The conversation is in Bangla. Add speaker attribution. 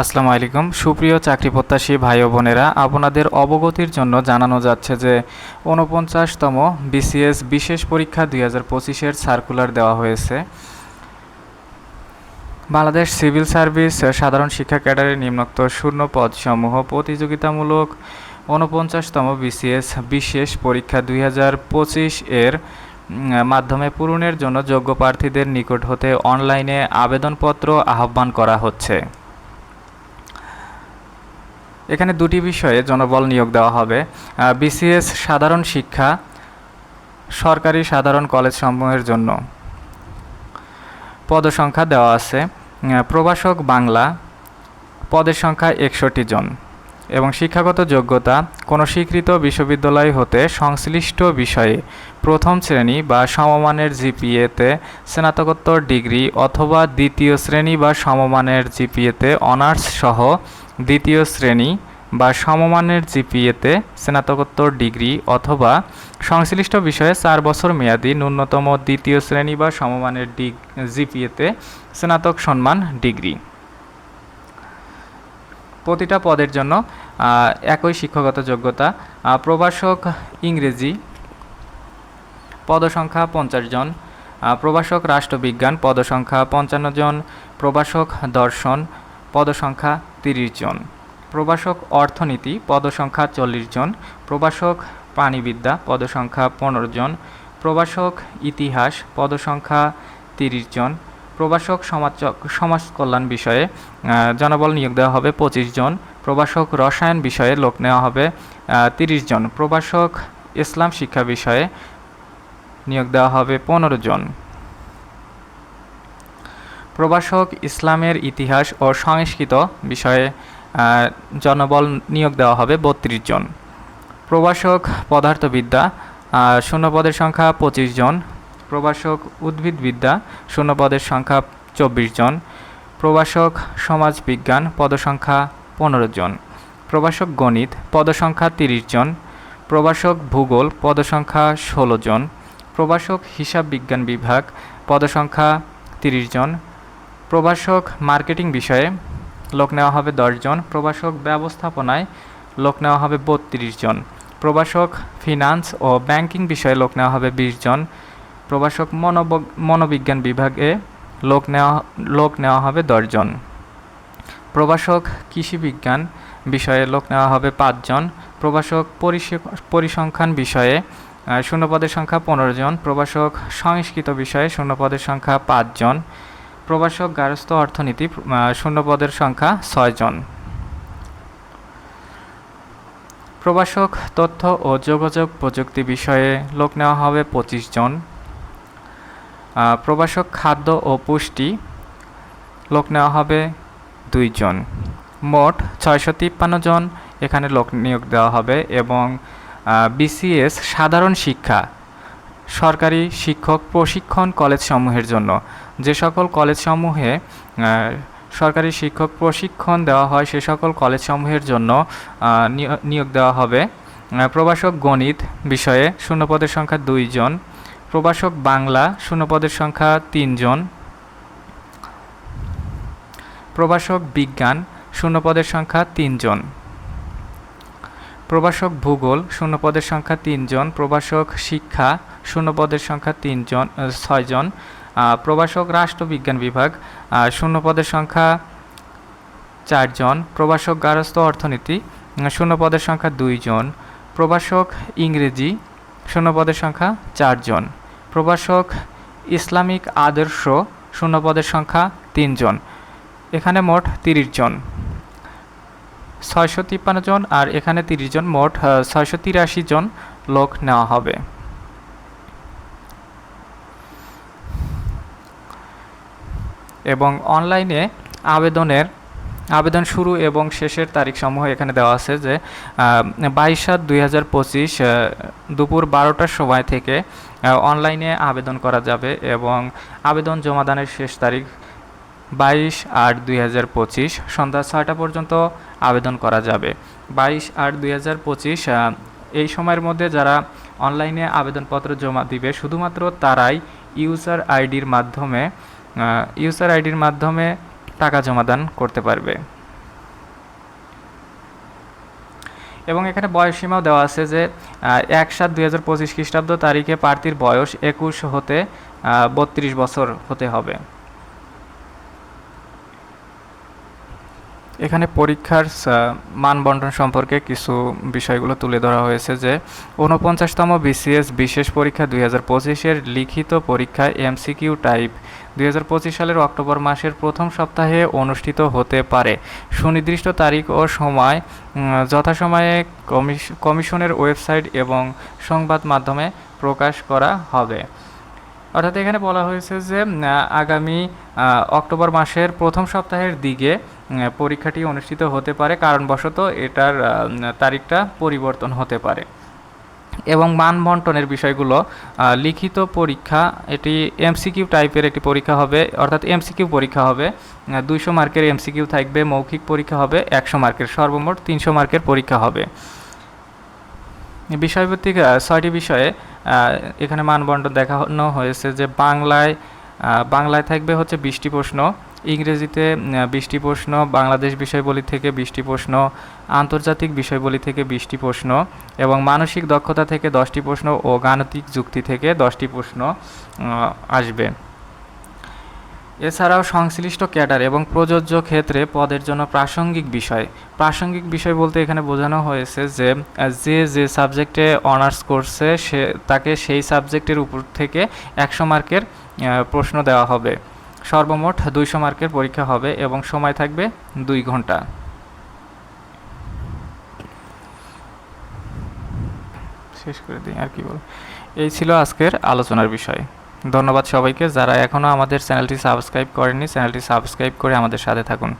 Speaker 1: আসসালামু আলাইকুম। সুপ্রিয় চাকরি প্রত্যাশী ভাই বোনেরা, আপনাদের অবগতির জন্য জানানো যাচ্ছে যে ঊনপঞ্চাশতম বিসিএস বিশেষ পরীক্ষা দুই হাজার পঁচিশের সার্কুলার দেওয়া হয়েছে। বাংলাদেশ সিভিল সার্ভিস সাধারণ শিক্ষা ক্যাডারের নিম্নোক্ত শূন্য পদসমূহ প্রতিযোগিতামূলক ঊনপঞ্চাশতম বিসিএস বিশেষ পরীক্ষা দুই হাজার পঁচিশ এর মাধ্যমে পূরণের জন্য যোগ্য প্রার্থীদের নিকট হতে অনলাইনে আবেদনপত্র আহ্বান করা হচ্ছে। এখানে দুটি বিষয়ে জনবল নিয়োগ দেওয়া হবে। বিসিএস সাধারণ শিক্ষা, সরকারি সাধারণ কলেজ সমূহের জন্য। পদসংখ্যা দেওয়া আছে। প্রভাষক বাংলা, পদের সংখ্যা একষট্টি জন। এবং শিক্ষাগত যোগ্যতা কোনো স্বীকৃত বিশ্ববিদ্যালয় হতে সংশ্লিষ্ট বিষয়ে প্রথম শ্রেণি বা সমমানের জিপিএতে স্নাতকোত্তর ডিগ্রি অথবা দ্বিতীয় শ্রেণি বা সমমানের জিপিএতে অনার্স সহ দ্বিতীয় শ্রেণি বা সমমানের জিপিএতে স্নাতকোত্তর ডিগ্রি অথবা সংশ্লিষ্ট বিষয়ে চার বছর মেয়াদি ন্যূনতম দ্বিতীয় শ্রেণি বা সমমানের ডিগ, জিপিএতে স্নাতক সম্মান ডিগ্রি। প্রতিটা পদের জন্য একই শিক্ষাগত যোগ্যতা। প্রভাষক ইংরেজি। পদসংখ্যা পঞ্চাশ জন। প্রভাষক রাষ্ট্রবিজ্ঞান। পদসংখ্যা পঞ্চান্ন জন। প্রভাষক দর্শন। পদসংখ্যা তিরিশ জন। প্রভাষক অর্থনীতি। পদসংখ্যা চল্লিশ জন। প্রভাষক প্রাণীবিদ্যা। পদসংখ্যা পনেরো জন। প্রভাষক ইতিহাস। পদসংখ্যা তিরিশ জন। প্রভাষক সমাজ সমাজ কল্যাণ বিষয়ে জনবল নিয়োগ দেওয়া হবে পঁচিশ জন। প্রবাসক রসায়ন বিষয়ে লোক নেওয়া হবে তিরিশ জন। প্রবাসক ইসলাম শিক্ষা বিষয়ে নিয়োগ দেওয়া হবে পনেরো জন। প্রবাসক ইসলামের ইতিহাস ও সংস্কৃত বিষয়ে জনবল নিয়োগ দেওয়া হবে বত্রিশ জন। প্রবাসক পদার্থবিদ্যা আহ, শূন্য পদের সংখ্যা পঁচিশ জন। প্রভাষক উদ্ভিদবিদ্যা শূন্য পদের সংখ্যা চব্বিশ জন। প্রভাষক সমাজবিজ্ঞান পদসংখ্যা পনেরো জন। প্রভাষক গণিত, পদসংখ্যা তিরিশ জন। প্রভাষক ভূগোল, পদসংখ্যা ষোলো জন। প্রভাষক হিসাব বিজ্ঞান বিভাগ, পদসংখ্যা তিরিশ জন। প্রভাষক মার্কেটিং বিষয়ে লোক নেওয়া হবে দশজন প্রভাষক ব্যবস্থাপনায় লোক নেওয়া হবে বত্রিশ জন। প্রভাষক ফিনান্স ও ব্যাংকিং বিষয়ে লোক নেওয়া হবে বিশ জন। প্রভাষক মনোব, মনোবিজ্ঞান বিভাগে লোক নেওয়া লোক নেওয়া হবে দশজন প্রভাষক কৃষি বিজ্ঞান বিষয়ে লোক নেওয়া হবে পাঁচজন প্রভাষক পরিসে- পরিসংখ্যান বিষয়ে শূন্যপদের সংখ্যা পনেরো জন। প্রভাষক সংস্কৃত বিষয়ে শূন্যপদের সংখ্যা পাঁচজন প্রভাষক গার্হস্থ অর্থনীতি শূন্যপদের সংখ্যা ছয়জন প্রভাষক তথ্য ও যোগাযোগ প্রযুক্তি বিষয়ে লোক নেওয়া হবে পঁচিশ জন। প্রভাষক খাদ্য ও পুষ্টি লোক নেওয়া হবে দুইজন মোট ছয়শো তিপ্পান্ন জন এখানে লোক নিয়োগ দেওয়া হবে এবং বিসিএস সাধারণ শিক্ষা, সরকারি শিক্ষক প্রশিক্ষণ কলেজসমূহের জন্য। যে সকল কলেজসমূহে সরকারি শিক্ষক প্রশিক্ষণ দেওয়া হয় সে সকল কলেজসমূহের জন্য নিয়- নিয়োগ দেওয়া হবে। প্রবাসক গণিত বিষয়ে শূন্যপদের সংখ্যা দুইজন প্রভাষক বাংলা, শূন্যপদের সংখ্যা তিনজন প্রভাষক বিজ্ঞান, শূন্যপদের সংখ্যা তিনজন প্রভাষক ভূগোল, শূন্যপদের সংখ্যা তিনজন প্রভাষক শিক্ষা, শূন্যপদের সংখ্যা তিনজন ছয়জন প্রভাষক রাষ্ট্রবিজ্ঞান বিভাগ শূন্যপদের সংখ্যা চারজন প্রভাষক গার্হস্থ্য অর্থনীতি শূন্যপদের সংখ্যা দুইজন প্রভাষক ইংরেজি, শূন্যপদের সংখ্যা চারজন প্রভাষক, ইসলামিক আদর্শ, শূন্যপদের সংখ্যা তিনজন। এখানে মোট তিরিশ জন। ছয়শো তিপ্পান্ন জন আর এখানে তিরিশ জন, মোট ছয়শো তিরাশি জন লোক নেওয়া হবে। এবং অনলাইনে আবেদনের আবেদন শুরু এবং শেষের তারিখ সমূহ এখানে দেওয়া আছে যে বাইশ সাত দুই হাজার পঁচিশ দুপুর বারোটার সময় থেকে অনলাইনে আবেদন করা যাবে এবং আবেদন জমাদানের শেষ তারিখ বাইশ আট দুই হাজার পঁচিশ, সন্ধ্যা ছয়টা পর্যন্ত আবেদন করা যাবে। বাইশ আট দুই হাজার পঁচিশ এই সময়ের মধ্যে যারা অনলাইনে আবেদনপত্র জমা দিবে, শুধুমাত্র তারাই ইউজার আইডির মাধ্যমে ইউজার আইডির মাধ্যমে টাকা জমা দান করতে পারবে। এবং এখানে বয়স সীমাও দেওয়া আছে যে এক সাত দুই হাজার পঁচিশ খ্রিস্টাব্দ তারিখে প্রার্থীর বয়স একুশ হতে বত্রিশ বছর হতে হবে। এখানে পরীক্ষার আহ, মান বন্টন সম্পর্কে কিছু বিষয়গুলো তুলে ধরা হয়েছে যে ঊনপঞ্চাশতম বিসিএস বিশেষ পরীক্ষা দুই হাজার পঁচিশের লিখিত পরীক্ষায় এমসিকিউ টাইপ দুই হাজার পঁচিশ সালের অক্টোবর মাসের প্রথম সপ্তাহে অনুষ্ঠিত হতে পারে। সুনির্দিষ্ট তারিখ ও সময় যথাসময়ে কমিশনের ওয়েবসাইট এবং সংবাদ মাধ্যমে প্রকাশ করা হবে। অর্থাৎ এখানে বলা হয়েছে যে আগামী অক্টোবর মাসের প্রথম সপ্তাহের দিকে পরীক্ষাটি অনুষ্ঠিত হতে পারে, কারণবশত এটার তারিখটা পরিবর্তন হতে পারে। এবং মান বন্টনের বিষয়গুলো লিখিত পরীক্ষা, এটি এমসিকিউ টাইপের একটি পরীক্ষা হবে, অর্থাৎ এমসিকিউ পরীক্ষা হবে। দুইশো মার্কের এমসিকিউ থাকবে, মৌখিক পরীক্ষা হবে, একশো মার্কের সর্বমোট তিনশো মার্কের পরীক্ষা হবে। বিষয়ভিত্তিক ছয়টি বিষয়ে এখানে মানবন্টন দেখানো হয়েছে যে বাংলায় বাংলায় থাকবে হচ্ছে বৃষ্টি প্রশ্ন, ইংরেজিতে বৃষ্টি প্রশ্ন, বাংলাদেশ বিষয়বলী থেকে বৃষ্টি প্রশ্ন, আন্তর্জাতিক বিষয়বলী থেকে বৃষ্টি প্রশ্ন এবং মানসিক দক্ষতা থেকে দশটি প্রশ্ন ও গাণিতিক যুক্তি থেকে দশটি প্রশ্ন আসবে। এছাড়াও সংশ্লিষ্ট ক্যাডার এবং প্রযোজ্য ক্ষেত্রে পদের জন্য প্রাসঙ্গিক বিষয়। প্রাসঙ্গিক বিষয় বলতে এখানে বোঝানো হয়েছে যে যে যে সাবজেক্টে অনার্স করছে, সে, তাকে সেই সাবজেক্টের উপর থেকে একশো মার্কের প্রশ্ন দেওয়া হবে। সর্বমোট দুইশো মার্কের পরীক্ষা হবে এবং সময় থাকবে দুই ঘণ্টা। শেষ করে দিই, আর কি বল। এই ছিল আজকের আলোচনার বিষয়। ধন্যবাদ সবাইকে যারা এখনও আমাদের চ্যানেলটি সাবস্ক্রাইব করেননি চ্যানেলটি সাবস্ক্রাইব করে আমাদের সাথে থাকুন।